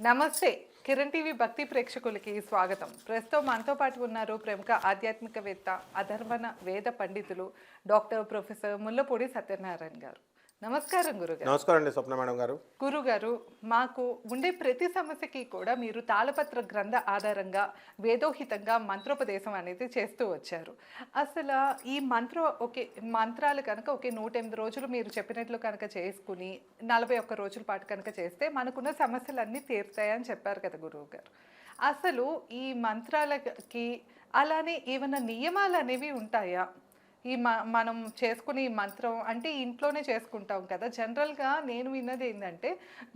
నమస్తే. కిరణ్ టీవీ భక్తి ప్రేక్షకులకి స్వాగతం. ప్రస్తుతం మనతో పాటు ఉన్నారు ప్రముఖ ఆధ్యాత్మికవేత్త అధర్వణ వేద పండితులు డాక్టర్ ప్రొఫెసర్ ముల్లపూడి సత్యనారాయణ గారు. నమస్కారం గురుగారు. నమస్కారం అండి స్వప్న మేడం గారు. గురుగారు మాకు ఉండే ప్రతి సమస్యకి కూడా మీరు తాళపత్ర గ్రంథ ఆధారంగా వేదోహితంగా మంత్రోపదేశం అనేది చేస్తూ వచ్చారు. అసలు ఈ మంత్ర ఒకే మంత్రాలు కనుక ఒకే నూట ఎనిమిది రోజులు మీరు చెప్పినట్లు కనుక చేసుకుని నలభై ఒక్క రోజుల పాటు కనుక చేస్తే మనకున్న సమస్యలన్నీ తీరుతాయని చెప్పారు కదా గురువు గారు అసలు ఈ మంత్రాలకి అలానే ఏమైనా నియమాలు అనేవి ఉంటాయా? ఈ మ మనం చేసుకునే ఈ మంత్రం అంటే ఇంట్లోనే చేసుకుంటాం కదా. జనరల్గా నేను విన్నది ఏంటంటే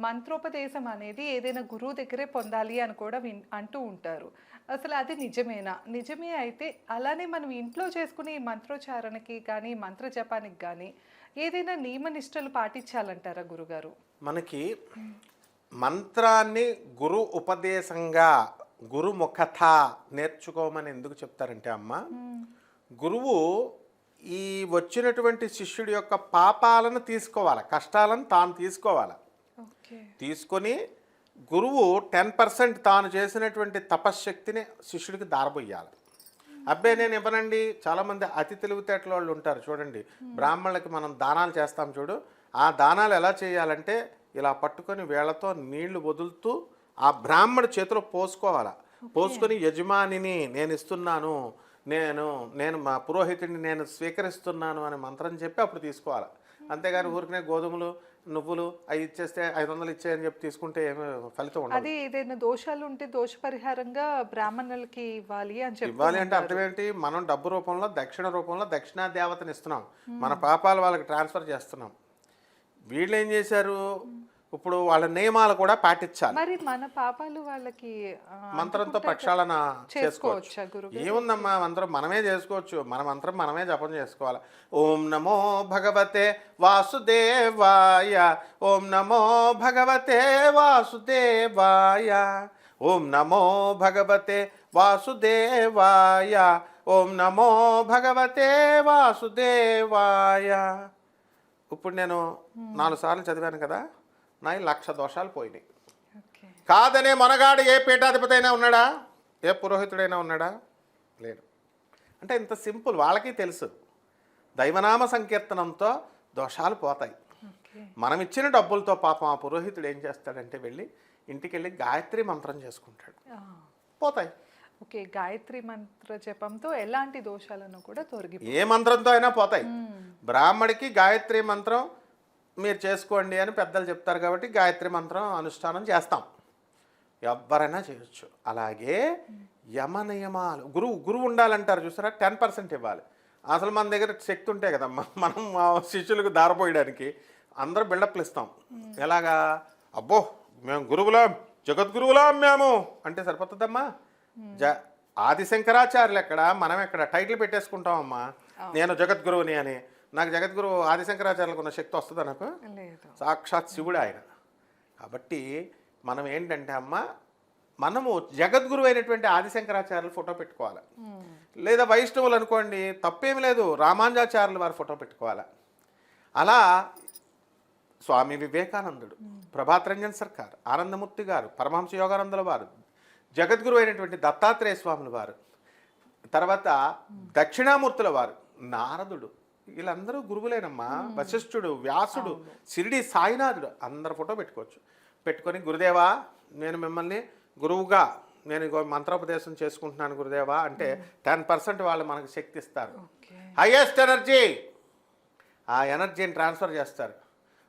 మంత్రోపదేశం అనేది ఏదైనా గురువు దగ్గరే పొందాలి అని కూడా విన్ అంటూ ఉంటారు. అసలు అది నిజమేనా? నిజమే అయితే అలానే మనం ఇంట్లో చేసుకునే ఈ మంత్రోచ్చారణకి కానీ మంత్ర జపానికి కానీ ఏదైనా నియమ నిష్టలు పాటించాలంటారా గురుగారు? మనకి మంత్రాన్ని గురు ఉపదేశంగా గురుముఖత నేర్చుకోమని ఎందుకు చెప్తారంటే అమ్మ గురువు ఈ వచ్చినటువంటి శిష్యుడి యొక్క పాపాలను తీసుకోవాలి కష్టాలను తాను తీసుకోవాలి. తీసుకొని గురువు టెన్ పర్సెంట్ తాను చేసినటువంటి తపశ్శక్తిని శిష్యుడికి దారబోయాలి. అబ్బే నేను ఇవ్వనండి. చాలామంది అతి తెలివితేటల వాళ్ళు ఉంటారు చూడండి. బ్రాహ్మణులకి మనం దానాలు చేస్తాం చూడు. ఆ దానాలు ఎలా చేయాలంటే ఇలా పట్టుకొని వేళ్ళతో నీళ్ళు వదులుతూ ఆ బ్రాహ్మణ చేతిలో పోసుకోవాలి. పోసుకొని యజమానిని నేను ఇస్తున్నాను నేను నేను మా పురోహితుడిని నేను స్వీకరిస్తున్నాను అనే మంత్రం చెప్పి అప్పుడు తీసుకోవాలి. అంతేగాని ఊరికనే గోధుమలు నువ్వులు అవి ఇచ్చేస్తే ఐదు వందలు ఇచ్చేయని చెప్పి తీసుకుంటే ఏమీ ఫలితం ఉండదు. అది ఏదైనా దోషాలు ఉంటే దోష పరిహారంగా బ్రాహ్మణులకి ఇవ్వాలి అని చెప్పి ఇవ్వాలి అంటే అర్థం ఏంటి మనం డబ్బు రూపంలో దక్షిణ రూపంలో దక్షిణా దేవతని ఇస్తున్నాం. మన పాపాలు వాళ్ళకి ట్రాన్స్ఫర్ చేస్తున్నాం. వీళ్ళు ఏం చేశారు ఇప్పుడు వాళ్ళ నియమాలు కూడా పాటించాలి. మరి మన పాపాలు వాళ్ళకి మంత్రంతో ప్రక్షాళన చేసుకోవచ్చు. ఏముందమ్మా మంత్రం మనమే చేసుకోవచ్చు. మన మంత్రం మనమే జపం చేసుకోవాలి. ఓం నమో భగవతే వాసుదేవాయ ఓం నమో భగవతే వాసుదేవాయ ఓం నమో భగవతే వాసుదేవాయ ఓం నమో భగవతే వాసుదేవాయ. ఇప్పుడు నేను నాలుగు సార్లు చదివాను కదా. నా ఈ లక్ష దోషాలు పోయినాయి. కాదనే మనగాడు ఏ పీఠాధిపతి అయినా ఉన్నాడా? ఏ పురోహితుడైనా ఉన్నాడా? లేడు. అంటే ఇంత సింపుల్ వాళ్ళకి తెలుసు. దైవనామ సంకీర్తనంతో దోషాలు పోతాయి. మనం ఇచ్చిన డబ్బులతో పాపం ఆ పురోహితుడు ఏం చేస్తాడంటే వెళ్ళి ఇంటికి వెళ్ళి గాయత్రి మంత్రం చేసుకుంటాడు. పోతాయి. ఓకే గాయత్రి మంత్ర జపంతో ఎలాంటి దోషాలను కూడా తొలగి ఏ మంత్రంతో అయినా పోతాయి. బ్రాహ్మడికి గాయత్రి మంత్రం మీరు చేసుకోండి అని పెద్దలు చెప్తారు కాబట్టి గాయత్రి మంత్రం అనుష్ఠానం చేస్తాం. ఎవరైనా చేయొచ్చు. అలాగే యమ నియమాలు గురువు గురువు ఉండాలంటారు చూసారా? టెన్ పర్సెంట్ ఇవ్వాలి. అసలు మన దగ్గర శక్తి ఉంటే కదమ్మా మనం మా శిష్యులకు దారపోయడానికి అందరూ బిల్డప్లు ఇస్తాం. ఎలాగా? అబ్బో మేము గురువులం జగద్గురువులం మేము. అంటే సరిపోతుందమ్మా? జ ఆది శంకరాచార్యులు ఎక్కడ? మనం ఎక్కడ టైటిల్ పెట్టేసుకుంటామమ్మా. నేను జగద్గురువుని అని. నాకు జగద్గురువు ఆది శంకరాచార్యులకు ఉన్న శక్తి వస్తుందా నాకు? సాక్షాత్ శివుడు ఆయన. కాబట్టి మనం ఏంటంటే అమ్మ మనము జగద్గురు అయినటువంటి ఆదిశంకరాచార్యుల ఫోటో పెట్టుకోవాలి? లేదా వైష్ణవులు అనుకోండి తప్పేమి లేదు. రామానుజాచార్యుల వారి ఫోటో పెట్టుకోవాలి? అలా స్వామి వివేకానందుడు ప్రభాత్ రంజన్ సర్కార్ ఆనందమూర్తి గారు పరమహంస యోగానందుల వారు జగద్గురు అయినటువంటి దత్తాత్రేయ స్వాముల వారు తర్వాత దక్షిణామూర్తుల వారు నారదుడు వీళ్ళందరూ గురువులేనమ్మా. వశిష్ఠుడు వ్యాసుడు షిరిడి సాయినాథుడు. అందరు ఫోటో పెట్టుకోవచ్చు. పెట్టుకొని గురుదేవా నేను మిమ్మల్ని గురువుగా నేను మంత్రోపదేశం చేసుకుంటున్నాను గురుదేవా అంటే టెన్ పర్సెంట్ వాళ్ళు మనకు శక్తి ఇస్తారు. ఓకే. Highest energy! ఆ ఎనర్జీని ట్రాన్స్ఫర్ చేస్తారు.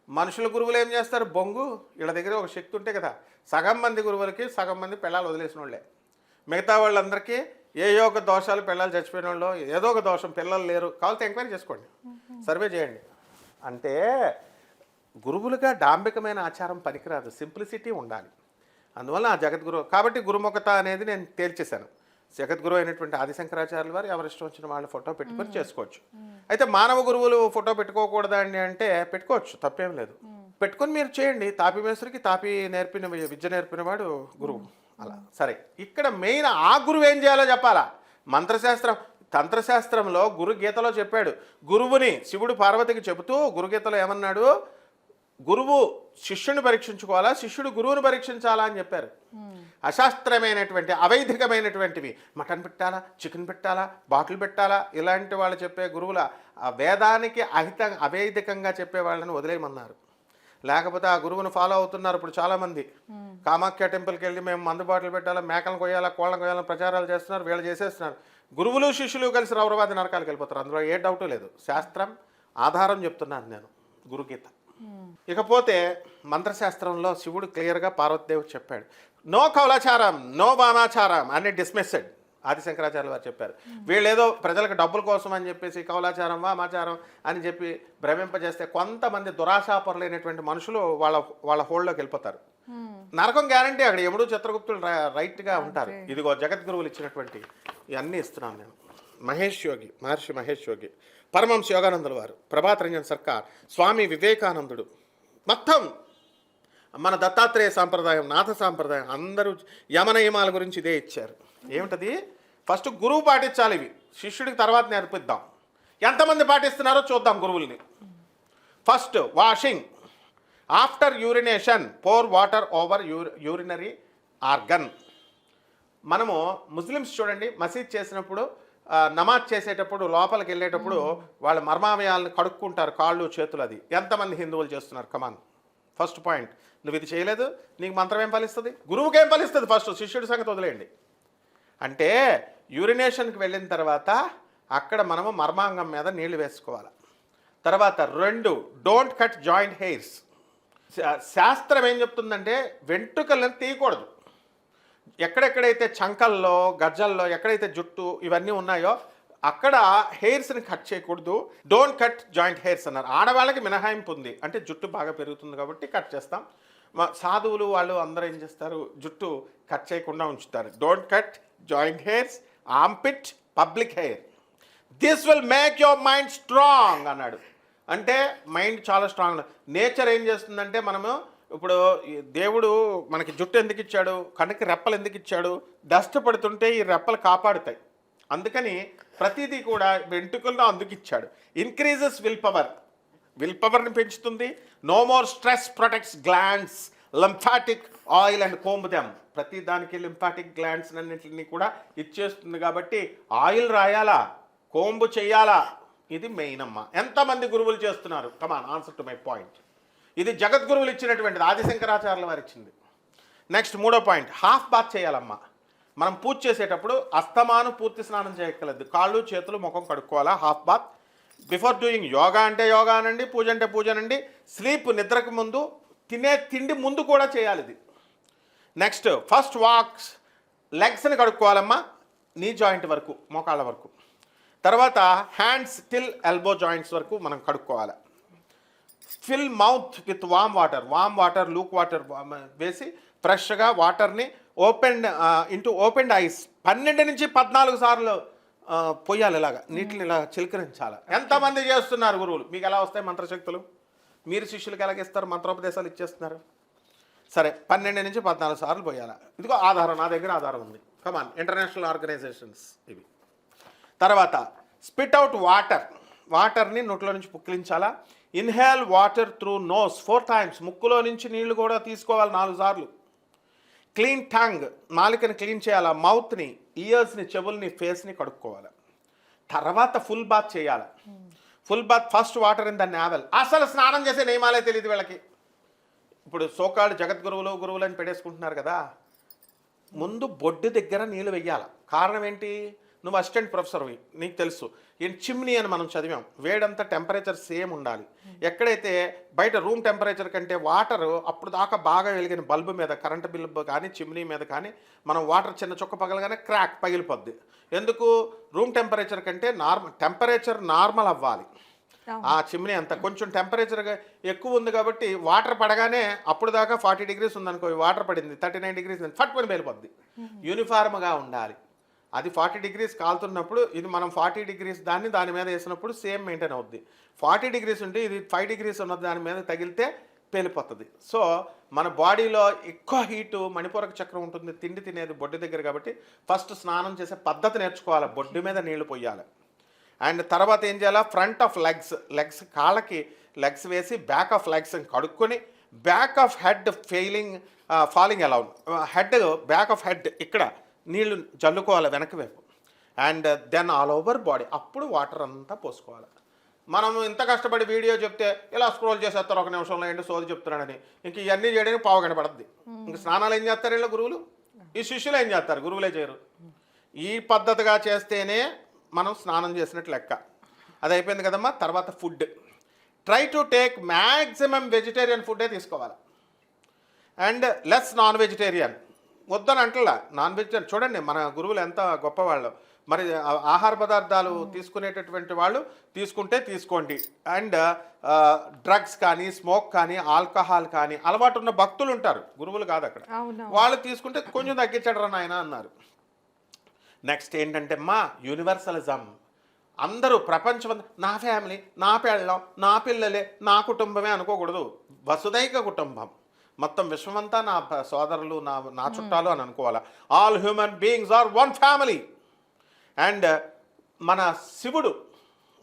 మనుషుల గురువులు ఏం చేస్తారు? బొంగు వీళ్ళ దగ్గర ఒక శక్తి ఉంటే కదా సగం మంది గురువులకి సగం మంది పిల్లలు వదిలేసిన వాళ్ళే మిగతా వాళ్ళందరికీ ఏ ఒక దోషాలు పిల్లలు చచ్చిపోయిన వాళ్ళు ఏదో ఒక దోషం పిల్లలు లేరు కావాలంటే ఎంక్వైరీ చేసుకోండి. సర్వే చేయండి. అంటే గురువులుగా డాంబికమైన ఆచారం పనికిరాదు సింప్లిసిటీ ఉండాలి. అందువల్ల ఆ జగద్గురు కాబట్టి గురుముఖత అనేది నేను తేల్చేశాను. జగద్గురు అయినటువంటి ఆదిశంకరాచార్యుల వారు ఎవరి ఇష్టం వచ్చిన వాళ్ళ ఫోటో పెట్టుకొని చేసుకోవచ్చు. అయితే మానవ గురువులు ఫోటో పెట్టుకోకూడదా అండి అంటే పెట్టుకోవచ్చు తప్పేం లేదు. పెట్టుకొని మీరు చేయండి. తాపి మేస్త్రికి తాపి నేర్పిన విద్య నేర్పిన వాడు గురువు అలా. సరే ఇక్కడ మెయిన్ ఆ గురువు ఏం చేయాలో చెప్పాలా? మంత్రశాస్త్రం తంత్రశాస్త్రంలో గురు గీతలో చెప్పాడు. గురువుని శివుడు పార్వతికి చెబుతూ గురుగీతలో ఏమన్నాడు? గురువు శిష్యుని పరీక్షించుకోవాలా? శిష్యుడు గురువుని పరీక్షించాలా అని చెప్పారు. అశాస్త్రమైనటువంటి అవైధికమైనటువంటివి మటన్ పెట్టాలా? చికెన్ పెట్టాలా? బాటిల్ పెట్టాలా? ఇలాంటి వాళ్ళు చెప్పే గురువుల వేదానికి అహిత అవైధికంగా చెప్పే వాళ్ళని వదిలేయమన్నారు. లేకపోతే ఆ గురువుని ఫాలో అవుతున్నారు ఇప్పుడు చాలామంది. కామాఖ్య టెంపుల్కి వెళ్ళి మేము మందు బాటిల్ పెట్టాలా మేకలను కొయ్యాలా కోళ్ళను కొయ్యాలని ప్రచారాలు చేస్తున్నారు వీళ్ళు చేసేస్తున్నారు. గురువులు శిష్యులు కలిసి రౌరవాది నరకాలకు వెళ్ళిపోతారు. అందులో ఏ డౌట్ లేదు. శాస్త్రం ఆధారం చెప్తున్నాను నేను గురుగీత. ఇకపోతే మంత్రశాస్త్రంలో శివుడు క్లియర్గా పార్వతీదేవి చెప్పాడు. నో కౌలాచారం నో వామాచారం అని డిస్మిస్సెడ్ ఆదిశంకరాచార్య వారు చెప్పారు. వీళ్ళు ఏదో ప్రజలకు డబ్బుల కోసం అని చెప్పేసి కౌలాచారం వామాచారం అని చెప్పి భ్రమింపజేస్తే కొంతమంది దురాశాపరులైనటువంటి మనుషులు వాళ్ళ వాళ్ళ హోల్డ్లోకి వెళ్ళిపోతారు. నరకం గ్యారంటీ అక్కడ ఎముడు చిత్రగుప్తులు రైట్గా ఉంటారు. ఇదిగో జగద్గురువులు ఇచ్చినటువంటి ఇవన్నీ ఇస్తున్నాను నేను. మహేష్ యోగి మహర్షి మహేష్ యోగి పరమహంస యోగానందుల వారు ప్రభాత్ రంజన్ సర్కార్ స్వామి వివేకానందుడు. మొత్తం మన దత్తాత్రేయ సాంప్రదాయం నాథ సాంప్రదాయం అందరూ యమనయమాల గురించి ఇదే ఇచ్చారు. ఏమిటది? ఫస్ట్ గురువు పాటించాలి ఇవి. శిష్యుడికి తర్వాత నేర్పిద్దాం ఎంతమంది పాటిస్తున్నారో చూద్దాం గురువుల్ని. First washing. After urination pour water over urinary organ. మనము ముస్లిమ్స్ చూడండి మసీద్ చేసినప్పుడు నమాజ్ చేసేటప్పుడు లోపలికి వెళ్ళేటప్పుడు వాళ్ళ మర్మావయాలను కడుక్కుంటారు కాళ్ళు చేతులు అది. ఎంతమంది హిందువులు చేస్తున్నారు? కమాన్ ఫస్ట్ పాయింట్ నువ్వు ఇది చేయలేదు నీకు మంత్రం ఏం ఫలిస్తుంది? గురువుకి ఏం ఫలిస్తుంది? ఫస్ట్ శిష్యుడి సంగతి వదిలేయండి. అంటే యూరినేషన్కి వెళ్ళిన తర్వాత అక్కడ మనము మర్మాంగం మీద నీళ్ళు వేసుకోవాలి. తర్వాత రెండు డోంట్ కట్ జాయింట్ హెయిర్స్ శాస్త్రం ఏం చెప్తుందంటే వెంట్రుకలను తీయకూడదు. ఎక్కడెక్కడైతే చంకల్లో గజ్జల్లో ఎక్కడైతే జుట్టు ఇవన్నీ ఉన్నాయో అక్కడ హెయిర్స్ని కట్ చేయకూడదు. డోంట్ కట్ జాయింట్ హెయిర్స్ అన్నారు. ఆడవాళ్ళకి మినహాయింపు ఉంది. అంటే జుట్టు బాగా పెరుగుతుంది కాబట్టి కట్ చేస్తాం. మా సాధువులు వాళ్ళు అందరూ ఏం చేస్తారు? జుట్టు కట్ చేయకుండా ఉంచుతారు. Don't cut joint hairs armpit public hair this will make your mind strong అన్నాడు. అంటే మైండ్ చాలా స్ట్రాంగ్ నేచర్ ఏం చేస్తుందంటే మనము ఇప్పుడు దేవుడు మనకి జుట్టు ఎందుకు ఇచ్చాడు? కనుక రెప్పలు ఎందుకు ఇచ్చాడు? డస్ట్ పడుతుంటే ఈ రెప్పలు కాపాడుతాయి. అందుకని ప్రతిదీ కూడా వెంట్రుకల్లో అందుకు ఇచ్చాడు. ఇంక్రీజెస్ విల్ పవర్ విల్ పవర్ని పెంచుతుంది. No more stress protects glands lymphatic oil and కోంబుదెం ప్రతి దానికి లింఫాటిక్ గ్లాండ్స్ అన్నింటినీ కూడా ఇచ్చేస్తుంది కాబట్టి ఆయిల్ రాయాలా? కోంబు చేయాలా? ఇది మెయిన్ అమ్మ. ఎంతమంది గురువులు చేస్తున్నారు? Come on answer to my point ఇది జగద్గురువులు ఇచ్చినటువంటిది ఆదిశంకరాచార్యుల వారు ఇచ్చింది. నెక్స్ట్ మూడో పాయింట్ హాఫ్ బాత్ చేయాలమ్మా. మనం పూజ చేసేటప్పుడు అస్తమాను పూర్తి స్నానం చేయక్కర్లేదు. కాళ్ళు చేతులు ముఖం కడుక్కోవాలా? Half bath before doing yoga అంటే యోగా అనండి పూజ అంటే పూజ అనండి. స్లీప్ నిద్రకు ముందు తినే తిండి ముందు కూడా చేయాలి ఇది నెక్స్ట్ ఫస్ట్ వాక్స్ లెగ్స్ని కడుక్కోవాలమ్మా నీ జాయింట్ వరకు మోకాళ్ళ వరకు. తర్వాత హ్యాండ్స్ టిల్ ఎల్బో జాయింట్స్ వరకు మనం కడుక్కోవాలి. Fill mouth with warm water warm water luke water వేసి ఫ్రెష్గా వాటర్ని ఓపెన్ ఇంటూ ఓపెన్ ఐస్ పన్నెండు నుంచి పద్నాలుగు సార్లు పోయాలి పొయ్యాలి ఇలాగా నీటిని ఇలా చిలకరించాలి. ఎంతమంది చేస్తున్నారు గురువులు? మీకు ఎలా వస్తాయి మంత్రశక్తులు? మీరు శిష్యులకు ఎలాగిస్తారు మంత్రోపదేశాలు ఇచ్చేస్తున్నారు. సరే పన్నెండు నుంచి పద్నాలుగు సార్లు పోయాలా. ఇదిగో ఆధారం నా దగ్గర ఆధారం ఉంది. కమాన్ ఇంటర్నేషనల్ ఆర్గనైజేషన్స్ ఇవి. తర్వాత స్పిట్ అవుట్ వాటర్ వాటర్ని నోట్లో నుంచి పుక్కిలించాలా? Inhale water through nose four times ముక్కులో నుంచి నీళ్ళు కూడా తీసుకోవాలి నాలుగు సార్లు. క్లీన్ టంగ్ నాలుకని క్లీన్ చేయాలా? మౌత్ని ఇయర్స్ని చెవుల్ని ఫేస్ని కడుక్కోవాలి? తర్వాత ఫుల్ బాత్ చేయాలి? Full bath first water in the navel. అసలు స్నానం చేసే నియమాలే తెలియదు వీళ్ళకి. ఇప్పుడు సోకాళ్ళు జగద్గురువులు గురువులు అని పెట్టేసుకుంటున్నారు కదా. ముందు బొడ్డు దగ్గర నీళ్ళు వెయ్యాలి. కారణం ఏంటి? నువ్వు అసిస్టెంట్ ప్రొఫెసర్వి నీకు తెలుసు. ఈ చిమ్నీ అని మనం చదివాం. వేడంతా టెంపరేచర్ సేమ్ ఉండాలి. ఎక్కడైతే బయట రూమ్ టెంపరేచర్ కంటే వాటర్ అప్పుడు దాకా బాగా వెలిగిన బల్బు మీద కరెంటు బిల్బు కానీ చిమ్నీ మీద కానీ మనం వాటర్ చిన్న చుక్క పగలగానే క్రాక్ పగిలిపోద్ది. ఎందుకు? రూమ్ టెంపరేచర్ కంటే నార్మల్ టెంపరేచర్ నార్మల్ అవ్వాలి. ఆ చిమ్నీ అంత కొంచెం టెంపరేచర్ ఎక్కువ ఉంది కాబట్టి వాటర్ పడగానే అప్పుడు దాకా ఫార్టీ డిగ్రీస్ ఉందనుకో వాటర్ పడింది థర్టీ నైన్ డిగ్రీస్ ఫట్ పని వెళ్ళిపోద్ది యూనిఫార్మ్గా ఉండాలి. అది ఫార్టీ డిగ్రీస్ కాలుతున్నప్పుడు ఇది మనం ఫార్టీ డిగ్రీస్ దాన్ని దాని మీద వేసినప్పుడు సేమ్ మెయింటైన్ అవుద్ది. ఫార్టీ డిగ్రీస్ ఉంటే ఇది ఫైవ్ డిగ్రీస్ ఉన్న దాని మీద తగిలితే పేలిపోతుంది. సో మన బాడీలో ఎక్కువ హీటు మణిపూరక చక్రం ఉంటుంది తిండి తినేది బొడ్డు దగ్గర కాబట్టి ఫస్ట్ స్నానం చేసే పద్ధతి నేర్చుకోవాలి బొడ్డు మీద నీళ్ళు పొయ్యాలి. అండ్ తర్వాత ఏం చేయాలా? ఫ్రంట్ ఆఫ్ లెగ్స్ లెగ్స్ కాళ్ళకి లెగ్స్ వేసి బ్యాక్ ఆఫ్ లెగ్స్ కడుక్కొని back of head failing falling alone head back of head ఇక్కడ నీళ్ళు జల్లుకోవాలి వెనక వైపు. And then all over body. అప్పుడు వాటర్ అంతా పోసుకోవాలి. మనం ఇంత కష్టపడి వీడియో చెప్తే ఇలా స్క్రోల్ చేసేస్తారు ఒక నిమిషంలో ఏంటి సోది చెప్తున్నాడని. ఇంక ఇవన్నీ చేయడానికి పావు గంట పడుద్ది. ఇంక స్నానాలు ఏం చేస్తారు వీళ్ళ గురువులు? ఈ శిష్యులు ఏం చేస్తారు? గురువులే చేయరు. ఈ పద్ధతిగా చేస్తేనే మనం స్నానం చేసినట్టు లెక్క. అది అయిపోయింది కదమ్మా తర్వాత food. Try to take maximum vegetarian ఫుడ్డే తీసుకోవాలి. And less non vegetarian. వద్దని అంటలా. నాన్ వెజిటేరియన్ చూడండి మన గురువులు ఎంత గొప్పవాళ్ళు. మరి ఆహార పదార్థాలు తీసుకునేటటువంటి వాళ్ళు తీసుకుంటే తీసుకోండి. అండ్ డ్రగ్స్ కానీ స్మోక్ కానీ ఆల్కహాల్ కానీ అలవాటు ఉన్న భక్తులు ఉంటారు. గురువులు కాదు అక్కడ. వాళ్ళు తీసుకుంటే కొంచెం తగ్గించడరా నాయన అన్నారు. నెక్స్ట్ ఏంటంటే మా యూనివర్సలిజం అందరూ ప్రపంచం నా ఫ్యామిలీ నా పెళ్ళం నా పిల్లలే నా కుటుంబమే అనుకోకూడదు. వసుదైక కుటుంబం. మొత్తం విశ్వమంతా నా సోదరులు నా నా చుట్టాలు అని అనుకోవాలి. All human beings are one family and మన శివుడు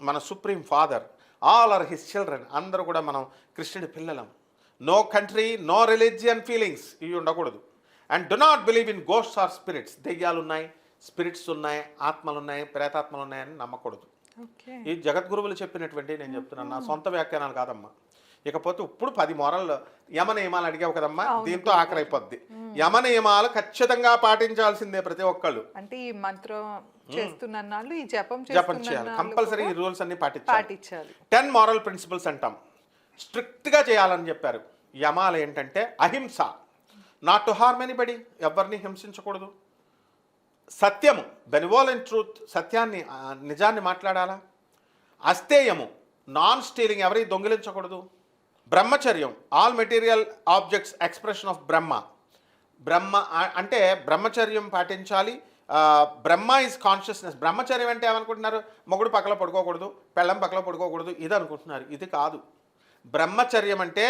మన supreme father all are his children అందరూ కూడా మనం కృష్ణుడి పిల్లలం. No country no religion feelings ఇవి ఉండకూడదు. And do not believe in ghosts or spirits దెయ్యాలు ఉన్నాయి స్పిరిట్స్ ఉన్నాయి ఆత్మలు ఉన్నాయి ప్రేతాత్మలు ఉన్నాయని నమ్మకూడదు ఈ జగద్గురువులు చెప్పినటువంటి నేను చెప్తున్నాను నా సొంత వ్యాఖ్యానాలు కాదమ్మా. ఇకపోతే ఇప్పుడు పది మొరలు యమ నియమాలు అడిగావు కదమ్మా? దీంతో ఆఖరి అయిపోద్ది యమ నియమాలు ఖచ్చితంగా పాటించాల్సిందే ప్రతి ఒక్కళ్ళు. అంటే ఈ మంత్రం చేస్తున్న నాళ్ళు ఈ జపం జపం చేయాలి. కంపల్సరీ ఈ రూల్స్ అన్ని పాటించాలి. టెన్ మారల్ ప్రిన్సిపల్స్ అంటాం. స్ట్రిక్ట్గా చేయాలని చెప్పారు. యమాలు ఏంటంటే అహింస. నాట్ టు హార్మ్ ఎనీబడి ఎవరిని హింసించకూడదు. సత్యము. బెనివోల్ అండ్ ట్రూత్ సత్యాన్ని నిజాన్ని మాట్లాడాలా? అస్తేయము నాన్ స్టీలింగ్ ఎవరి దొంగిలించకూడదు. బ్రహ్మచర్యం all material objects expression of Brahma Brahma అంటే బ్రహ్మచర్యం పాటించాలి. బ్రహ్మ ఇస్ కాన్షియస్నెస్ బ్రహ్మచర్యం అంటే ఏమనుకుంటున్నారు? మొగుడు పక్కల పడుకోకూడదు పెళ్ళం పక్కల పడుకోకూడదు ఇది అనుకుంటున్నారు. ఇది కాదు. బ్రహ్మచర్యం అంటే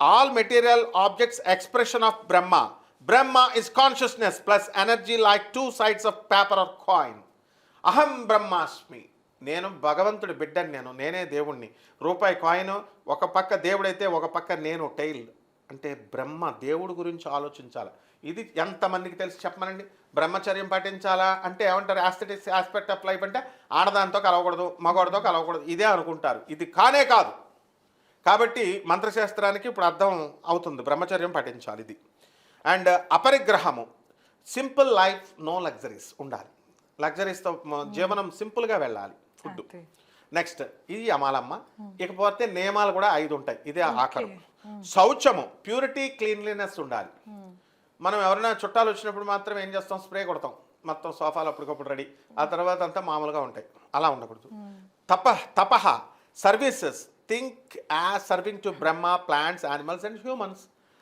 all material objects expression of Brahma Brahma is consciousness plus energy like two sides of paper or coin అహం బ్రహ్మాస్మి. నేను భగవంతుడి బిడ్డని నేను నేనే దేవుణ్ణి. రూపాయి కాయిన్ ఒక పక్క దేవుడైతే ఒక పక్క నేను టైల్. అంటే బ్రహ్మ దేవుడి గురించి ఆలోచించాలి? ఇది ఎంతమందికి తెలిసి చెప్పమనండి? బ్రహ్మచర్యం పాటించాలా? అంటే ఏమంటారు? ఆస్థెటిక్స్ ఆస్పెక్ట్ ఆఫ్ లైఫ్ అంటే ఆడదాంతో కలవకూడదు మగవాడితో కలవకూడదు. ఇదే అనుకుంటారు. ఇది కానే కాదు. కాబట్టి మంత్రశాస్త్రానికి ఇప్పుడు అర్థం అవుతుంది. బ్రహ్మచర్యం పాటించాలి ఇది. అండ్ అపరిగ్రహము. సింపుల్ లైఫ్ నో లగ్జరీస్ ఉండాలి. లగ్జరీస్తో జీవనం సింపుల్గా వెళ్ళాలి. ఫుడ్. నెక్స్ట్ ఇది అమాలమ్మ ఇకపోతే నియమాలు కూడా ఐదు ఉంటాయి. ఇదే ఆఖరు. శౌచము ప్యూరిటీ క్లీన్లీనెస్ ఉండాలి. మనం ఎవరైనా చుట్టాలు వచ్చినప్పుడు మాత్రం ఏం చేస్తాం? స్ప్రే కొడతాం. మొత్తం సోఫాలు అప్పటికప్పుడు రెడీ. ఆ తర్వాత అంతా మామూలుగా ఉంటాయి. అలా ఉండకూడదు. తప తపహ services. Think as serving to Brahma plants animals and humans.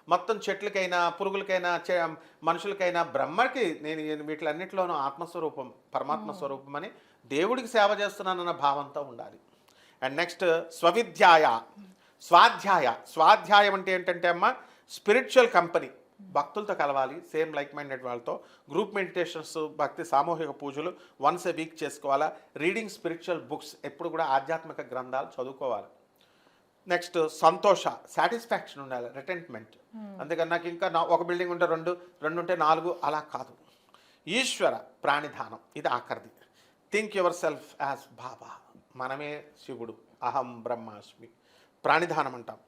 మొత్తం చెట్లకైనా పురుగులకైనా చే- మనుషులకైనా బ్రహ్మకి నేను వీటిలన్నిటిలోనూ ఆత్మస్వరూపం పరమాత్మ స్వరూపం అని దేవుడికి సేవ చేస్తున్నానన్న భావంతో ఉండాలి. అండ్ నెక్స్ట్ స్వవిధ్యాయ. స్వాధ్యాయ. స్వాధ్యాయం అంటే ఏంటంటే అమ్మ స్పిరిచువల్ కంపెనీ. భక్తులతో కలవాలి సేమ్ లైక్ మైండెడ్ వాళ్ళతో. గ్రూప్ మెడిటేషన్స్ భక్తి సామూహిక పూజలు వన్స్ ఎ వీక్ చేసుకోవాలా. రీడింగ్ స్పిరిచువల్ బుక్స్ ఎప్పుడు కూడా ఆధ్యాత్మిక గ్రంథాలు చదువుకోవాలి. నెక్స్ట్ సంతోష సాటిస్ఫాక్షన్ ఉండాలి రిటెంట్మెంట్. అందుకని నాకు ఇంకా నా ఒక బిల్డింగ్ ఉంటే రెండు రెండు ఉంటే నాలుగు అలా కాదు. ఈశ్వర ప్రాణిధానం ఇది ఆఖరిది. Think yourself as Baba మనమే శివుడు అహం బ్రహ్మాస్మి. ప్రాణిధానం అంటాం.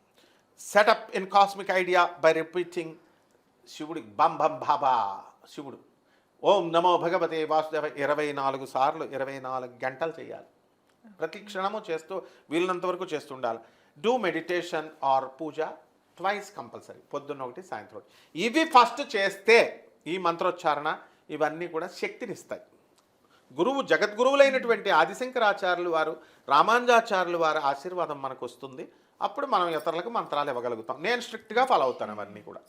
Set up in cosmic idea by repeating శివుడి బం బం బాబా శివుడు. ఓం నమో భగవతే వాసుదేవ ఇరవై నాలుగు సార్లు ఇరవై నాలుగు గంటలు చేయాలి. ప్రతి క్షణము చేస్తూ వీళ్ళంత వరకు చేస్తుండాలి do meditation or puja twice compulsory పొద్దున్న ఒకటి సాయంత్రం ఒకటి. ఇవి ఫస్ట్ చేస్తే ఈ మంత్రోచ్చారణ ఇవన్నీ కూడా శక్తినిస్తాయి. గురువు జగద్గురువులైనటువంటి ఆదిశంకరాచార్యులు వారు రామానుజాచార్యులు వారి ఆశీర్వాదం మనకు వస్తుంది. అప్పుడు మనం ఇతరులకు మంత్రాలు ఇవ్వగలుగుతాం. నేను స్ట్రిక్ట్గా ఫాలో అవుతాను అవన్నీ కూడా.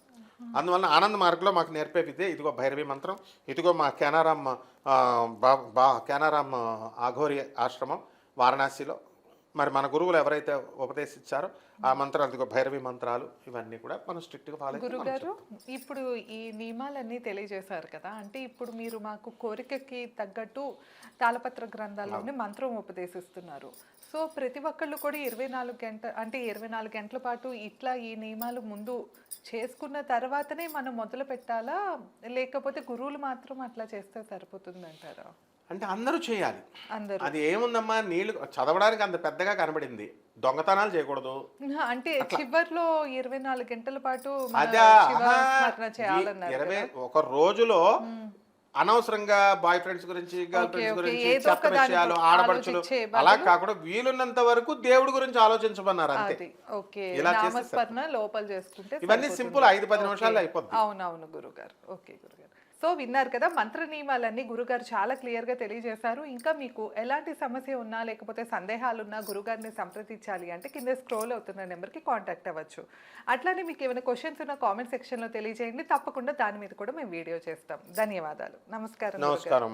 అందువల్ల ఆనంద్ మార్గంలో మాకు నేర్పే విద్య ఇదిగో భైరవి మంత్రం ఇదిగో మా కెనారామ్ బా బా కెనారామ్ ఆఘోరి ఆశ్రమం వారణాసిలో మరి మన గురువులు ఎవరైతే ఉపదేశించారో ఆ మంత్రాలు ఇదిగో భైరవి మంత్రాలు ఇవన్నీ కూడా మనం స్ట్రిక్ట్గా ఫాలో గురుగారు ఇప్పుడు ఈ నియమాలన్నీ తెలియజేశారు కదా అంటే ఇప్పుడు మీరు మాకు కోరికకి తగ్గట్టు తాళపత్ర గ్రంథాల్లోనే మంత్రం ఉపదేశిస్తున్నారు. సో ప్రతి ఒక్కళ్ళు కూడా ఇరవై నాలుగు గంట అంటే ఇరవై నాలుగు గంటల పాటు ఇట్లా ఈ నియమాలు ముందు చేసుకున్న తర్వాతనే మనం మొదలు పెట్టాలా లేకపోతే గురువులు మాత్రం అట్లా చేస్తే సరిపోతుందంటారా? అంటే అందరూ చేయాలి. అది ఏముందమ్మా? నీళ్ళు చదవడానికి అంత పెద్దగా కనబడింది. దొంగతనాలు చేయకూడదు. అంటే చివర్లో ఇరవై నాలుగు గంటల పాటు ఇరవై ఒక రోజులో అనవసరంగా బాయ్ ఫ్రెండ్స్ గురించి గర్ల్ ఫ్రెండ్స్. గురించి చెత్త విషయాలు ఆడపడుచులు. అలా కాకుండా వీలున్నంత వరకు దేవుడి గురించి ఆలోచించమన్నారు అంతే. ఇలా చేస్తే ఇవన్నీ. సింపుల్ ఐదు పది నిమిషాల్లో అయిపోద్ది. అవునవును గురుగారు. ఓకే గురుగారు. సో విన్నారు కదా మంత్ర నియమాలన్నీ గురుగారు చాలా క్లియర్గా తెలియజేశారు. ఇంకా మీకు ఎలాంటి సమస్య ఉన్నా లేకపోతే సందేహాలు ఉన్నా గురుగారిని సంప్రదించాలి అంటే కింద స్క్రోల్ అవుతున్న నెంబర్కి కాంటాక్ట్ అవ్వచ్చు. అట్లానే మీకు ఏమైనా క్వశ్చన్స్ ఉన్న కామెంట్ సెక్షన్లో తెలియజేయండి. తప్పకుండా దాని మీద కూడా మేము వీడియో చేస్తాం. ధన్యవాదాలు. నమస్కారం నమస్కారం